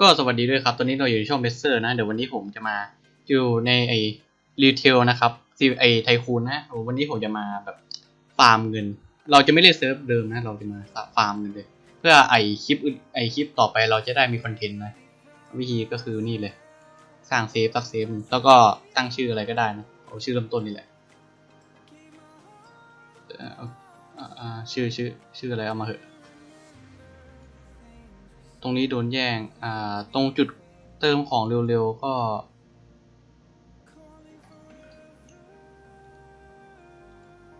ก็สวัสดีด้วยครับ ตอนนี้เราอยู่ในช่องเบสเซอร์นะ เดี๋ยววันนี้ผมจะมาอยู่ในไอรีเทลนะครับซีไอไทคูนนะวันนี้ผมจะมาแบบฟาร์มเงิน เราจะไม่เล่นเซิร์ฟเดิมนะ เราจะมาฟาร์มเงินเลย เพื่อไอคลิปไอคลิปต่อไปเราจะได้มีคอนเทนต์นะ วิธีก็คือนี่เลย สร้างเซฟสักเซฟแล้วก็ตั้งชื่ออะไรก็ได้นะ เอาชื่อเริ่มต้นนี่แหละเออชื่อชื่อชื่ออะไรเอามาเหอะ ตรงนี้โดนแย่ง อ่า ตรงจุดเติมของเร็วๆก็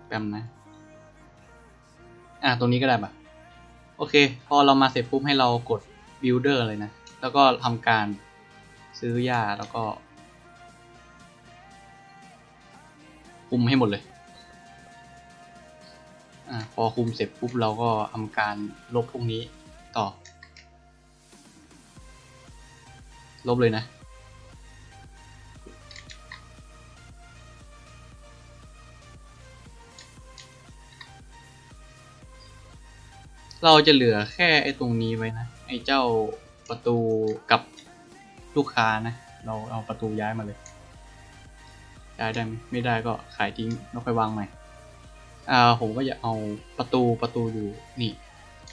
แป๊บนะ อ่า ตรงนี้ก็ได้ปะโอเค พอเรามาเสร็จปุ๊บให้เรากด builder เลยนะ แล้วก็ทำการซื้อหญ้าแล้วก็คุมให้หมดเลยอ่าพอคุมเสร็จปุ๊บเราก็ทำการลบพวกนี้ต่อ ลบเลยนะ เราจะเหลือแค่ไอ้ตรงนี้ไว้นะ ไอ้เจ้าประตูกับลูกค้านะ เราเอาประตูย้ายมาเลย ย้ายได้ไหมไม่ได้ก็ขายทิ้งแล้วค่อยวางใหม่ อ่าผมก็จะเอาประตูประตูอยู่นี่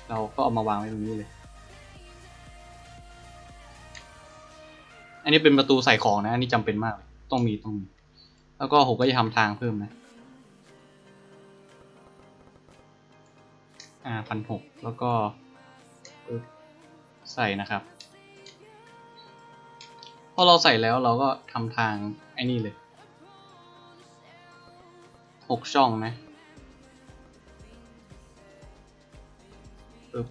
เราก็เอามาวางไว้ตรงนี้เลย นนี้เป็นประตูใส่ของนะ อันนี้จำเป็นมากเลยต้องมีต้องมี แล้วก็ผมก็จะทำทางเพิ่มนะ อ่าพันหกแล้วก็ใส่นะครับ พอเราใส่แล้วเราก็ทำทางไอ้นี่เลยหกช่องนะปึ๊บ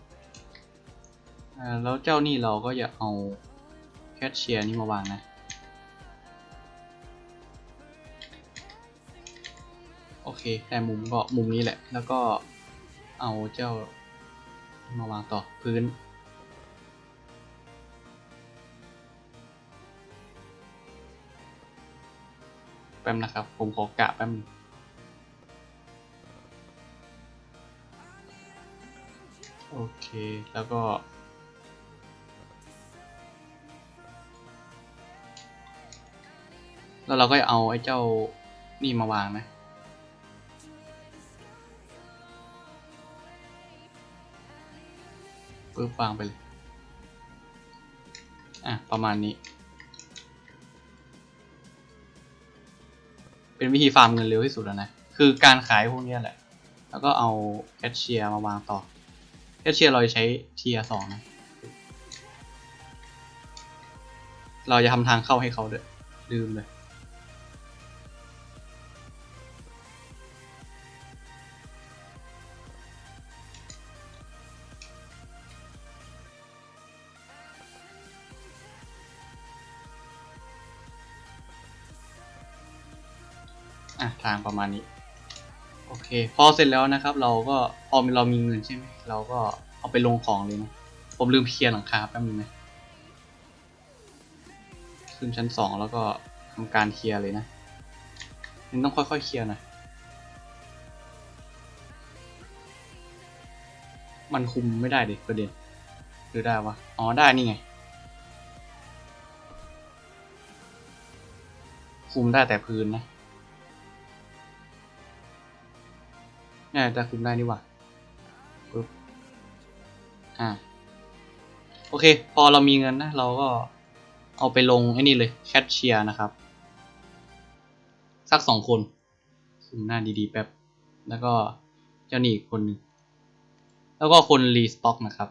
อ่าแล้วเจ้านี่เราก็อย่าเอา แคชเชียร์นี่มาวางนะ โอเค แต่มุมก็มุมนี้แหละ แล้วก็เอาเจ้ามาวางต่อพื้น แป๊บนะครับ ผมขอกะแป๊บนึงโอเค แล้วก็ แล้วเราก็เอาไอ้เจ้านี่มาวางนะปึ๊บวางไปเลย อะ ประมาณนี้ เป็นวิธีฟาร์มเงินเร็วที่สุดแล้วนะ คือการขายพวกนี้แหละ แล้วก็เอาแคชเชียร์มาวางต่อ แคชเชียร์เราจะใช้เทียสองนะ เราจะทำทางเข้าให้เขาด้วย ลืมเลย อะทางประมาณนี้ โอเค พอเสร็จแล้วนะครับ เราก็พอเรามีเงินใช่ไหมเราก็เอาไปลงของเลยนะผมลืมเคลียร์หลังคาแป๊บนึงนะขึ้นชั้นสองแล้วก็ทำการเคลียร์เลยนะมันต้องค่อยๆเคลียร์หนะมันคุมไม่ได้เดิประเด็นหรือได้วะอ๋อได้นี่ไง คุมได้แต่พื้นนะ เนี่ยจะคุมได้นี่หว่าปึ๊บอ่า โอเค พอเรามีเงินนะ เราก็เอาไปลงไอ้นี่เลยแคชเชียร์นะครับ สักสองคนคุมหน้าดีๆแป๊บ แล้วก็เจ้าหนี้อีกคนนึง แล้วก็คนรีสต็อกนะครับ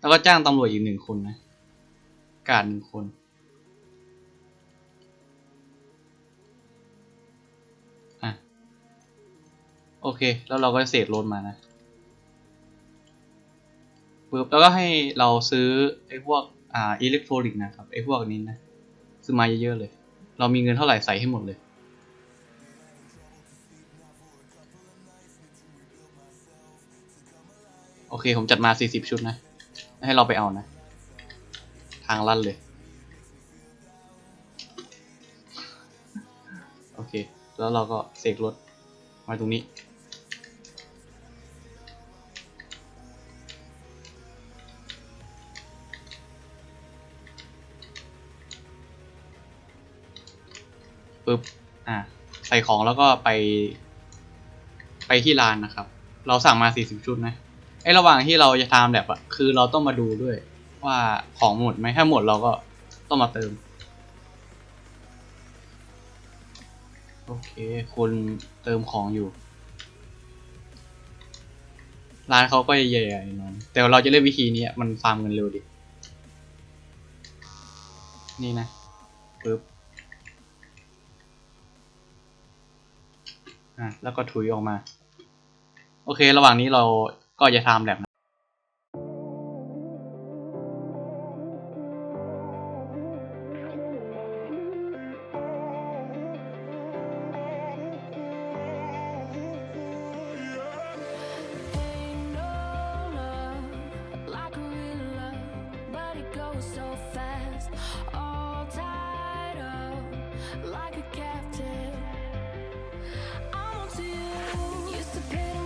แล้วก็จ้างตำรวจอีกหนึ่งคนนะ การหนึ่งคน อเค แล้วเราก็เสกโลนมานะปึ๊บแล้วก็ให้เราซื้อไอ้พวกอ่าอิเล็กทรอนิกส์นะครับไอ้พวกนี้นะซื้อมาเยอะๆเลย เรามีเงินเท่าไหร่ใส่ให้หมดเลย โอเคผมจัดมา 40 ชุดนะ ให้เราไปเอานะ ทางลั่นเลย โอเค แล้วเราก็เสกรถมาตรงนี้ อ่าใส่ของแล้วก็ไป ไปที่ร้านนะครับ เราสั่งมา40ชุดนะไอ้ระหว่างที่เราจะทำแบบอะคือเราต้องมาดูด้วย ว่าของหมดไหมถ้าหมดเราก็ต้องมาเติม โอเคคุณเติมของอยู่ ร้านเขาก็ใหญ่ๆหนอยแต่เราจะเล่นวิธีนี้อะมันฟาร์มเงินเร็วดิ นี่นะปึ๊บ อะแล้วก็ถุยออกมา โอเค ระหว่างนี้เราก็จะทำแบบ to you. Used to pay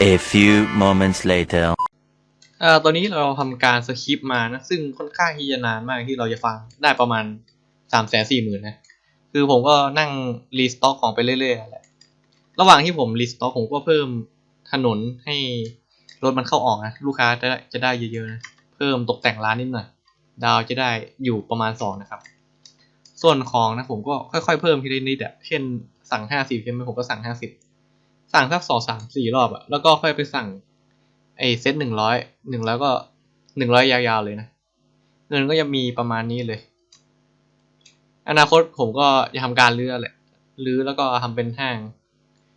A few moments later. อ่าตอนนี้เราทำการสคริปต์มานะ ซึ่งค่อนข้างที่จะนานมากที่เราจะฟังได้ประมาณสามแสนสี่หมื่นนะ คือผมก็นั่งรีสต็อกของไปเรื่อยๆแหละระหว่างที่ผมรีสต็อกผมก็เพิ่มถนนให้รถมันเข้าออกนะ ลูกค้าจะได้จะได้เยอะๆนะ เพิ่มตกแต่งร้านนิดหน่อย ดาวจะได้อยู่ประมาณสองนะครับ ส่วนของนะผมก็ค่อยๆเพิ่มทีละนิดอะเช่นสั่งห้าสิบใช่ไหมผมก็สั่งห้าสิบ สั่งสักสองสามสี่รอบอะแล้วก็ค่อยไปสั่งไอเซตหนึ่งร้อยหนึ่งร้อยก็หนึ่งร้อยยาวๆเลยนะ เงินก็จะมีประมาณนี้เลย อนาคตผมก็จะทำการรื้อแหละรื้อแล้วก็ทำเป็นห้าง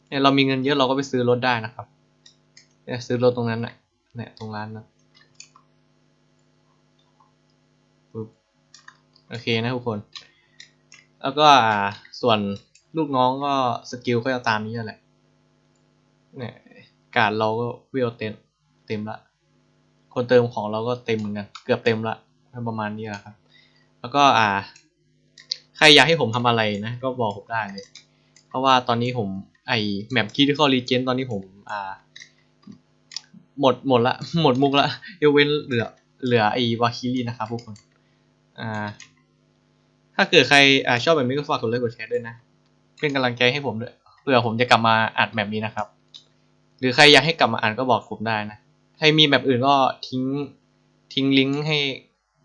เนี่ยเรามีเงินเยอะเราก็ไปซื้อรถได้นะครับเนี่ยซื้อรถตรงนั้นน่ะเนี่ยตรงร้านนะปึ๊บโอเคนะทุกคน แล้วก็ส่วนลูกน้องก็สกิลก็จะตามนี้แหละ เนี่ยการเราก็เวลเต็มเต็มละ คนเติมของเราก็เต็มเหมือนกันเกือบเต็มละประมาณนี้แหละครับ แล้วก็อ่า ใครอยากให้ผมทำอะไรนะก็บอกผมได้เลยเพราะว่าตอนนี้ผมไอแมปคิดข้อรีเจนตอนนี้ผมอ่า หมดหมดละหมดมุกละยกเว้นเหลือเหลือไอวาคิรีนะครับทุกคนอ่าถ้าเกิดใครอ่าชอบแบบนี้ก็ฝากกดไลค์กดแชร์ด้วยนะ เป็นกำลังใจให้ผมด้วยเผื่อผมจะกลับมาอัดแบบนี้นะครับ หรือใครอยากให้กลับมาอ่านก็บอกผมได้นะ ใครมีแบบอื่นก็ทิ้งทิ้งลิงก์ให้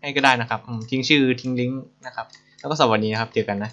ให้ก็ได้นะครับทิ้งชื่อทิ้งลิงก์นะครับ แล้วก็สวัสดีนะครับ เจอกันนะ